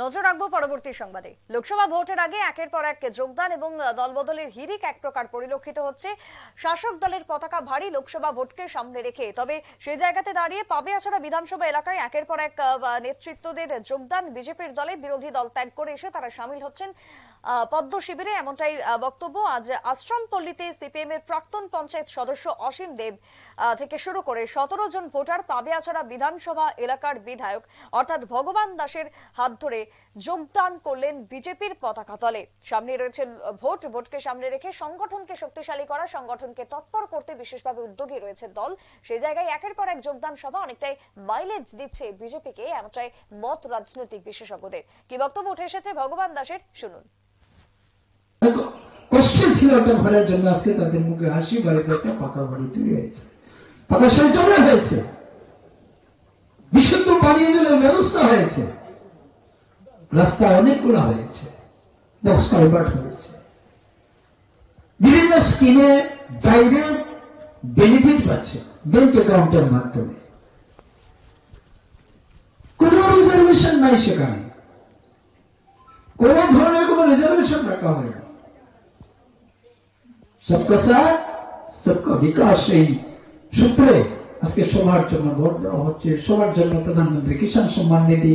নজর রাখব পরবর্তী সংবাদে। লোকসভা ভোটের আগে একের পর এক যোগদান এবং দলবদলের হিরিক এক প্রকার পরিলক্ষিত হচ্ছে। শাসক দলের পতাকা ভারী লোকসভা ভোটকে সামনে রেখে, তবে সেই জায়গাতে দাঁড়িয়ে পাবে পাবিয়াছড়া বিধানসভা এলাকায় একের পর এক নেতৃত্বদের যোগদান বিজেপির দলে বিরোধী দল ত্যাগ করে এসে তারা সামিল হচ্ছেন। পদ্ম শিবিরে এমনটাই বক্তব্য। আজ আশ্রম পল্লীতে সিপিএম এর প্রাক্তন পঞ্চায়েত সদস্য অসীম দেব থেকে শুরু করে সতেরো জন ভোটার পাবিয়াছড়া বিধানসভা এলাকার বিধায়ক। অর্থাৎ ভগবান দাসের হাত ধরে যোগদান করলেন বিজেপির পতাকা তলে। সামনে রয়েছে ভোট। ভোটকে সামনে রেখে সংগঠনকে শক্তিশালী করা, সংগঠনকে তৎপর করতে বিশেষভাবে উদ্যোগী রয়েছে দল। সেই জায়গায় একের পর এক যোগদান সভা অনেকটাই মাইলেজ দিচ্ছে বিজেপিকে, এমনটাই মত রাজনৈতিক বিশেষজ্ঞদের। কি বক্তব্য উঠে এসেছে ভগবান দাসের? শুনুন। কষ্টে ছিল ওটা ভরার জন্য আজকে, তাদের মুখে হাসি, বাড়িতে একটা পাকা বাড়ি তৈরি হয়েছে। পাকা শৌচালয় হয়েছে। বিশুদ্ধ পানীয় জলের ব্যবস্থা হয়েছে। রাস্তা অনেকগুলো হয়েছে বক্স কালভার্ট হয়েছে। বিভিন্ন স্কিমে ডাইরেক্ট বেনিফিট পাচ্ছে ব্যাংক অ্যাকাউন্টের মাধ্যমে। কোন রিজার্ভেশন নাই সেখানে। কোন ধরনের কোন রিজার্ভেশন রাখা হয়নি সবকা সাথ, সবকা বিকাশ এই সূত্রে আজকে সবার জন্য ভোট দেওয়া হচ্ছে, সবার জন্য প্রধানমন্ত্রী কিষাণ সম্মান নিধি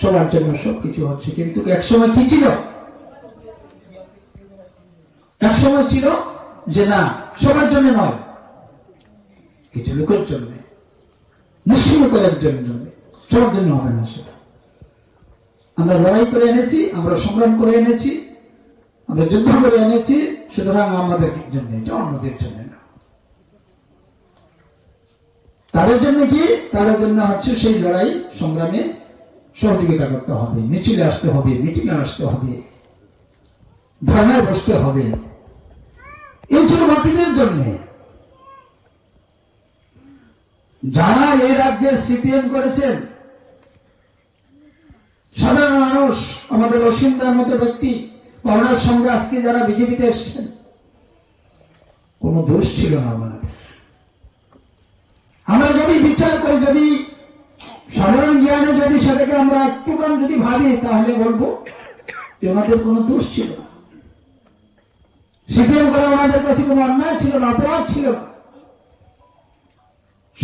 সবার জন্য সবকিছু হচ্ছে, কিন্তু একসময় কি ছিল? একসময় ছিল যে না, সবার জন্য নয়, কিছু লোকের জন্য, মুসলিম লোকের জন্য সবার জন্য হবে না সেটা। আমরা লড়াই করে এনেছি, আমরা সংগ্রাম করে এনেছি, আমরা যুদ্ধ করে এনেছি, সুতরাং আমাদের জন্য এটা, অন্যদের জন্য না। তাদের জন্য কি? তাদের জন্য হচ্ছে সেই লড়াই, সংগ্রামে সহযোগিতা করতে হবে, মিছিলে আসতে হবে, মিটিংয়ে আসতে হবে ধর্নায় বসতে হবে। এই ছিল বাকিদের জন্য। যারা এই রাজ্যের সিপিএম করেছেন, সাধারণ মানুষ, আমাদের অসীমদার মতো ব্যক্তি বা ওনার সঙ্গে আজকে যারা বিজেপিতে এসেছেন, কোন দোষ ছিল না আমাদের। আমরা যদি বিচার করি, যদি সেটাকে আমরা একটুখান যদি ভাবি, তাহলে বলব যে ওনাদের কোনো দোষ ছিল না। সিপিএম করে ওনাদের কাছে কোনো অন্যায় ছিল না, অপরাধ ছিল না।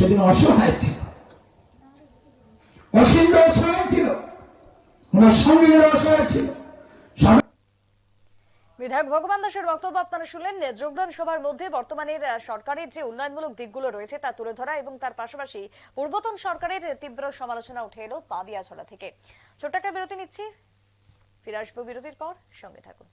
সেদিন অসহায় ছিল। অসীম অসহায় ছিল। ওনার সঙ্গে অসহায় ছিল। বিধায়ক ভগবান দাসের বক্তব্য আপনারা শুনলেন। যোগদান সভার মধ্যে বর্তমানের সরকারের যে উন্নয়নমূলক দিকগুলো রয়েছে তা তুলে ধরা এবং তার পাশাপাশি পূর্বতন সরকারের তীব্র সমালোচনা উঠে এলো পাবিয়াছড়া থেকে। ছোট্ট একটা বিরতি নিচ্ছি। ফিরে আসব বিরতির পর। সঙ্গে থাকুন।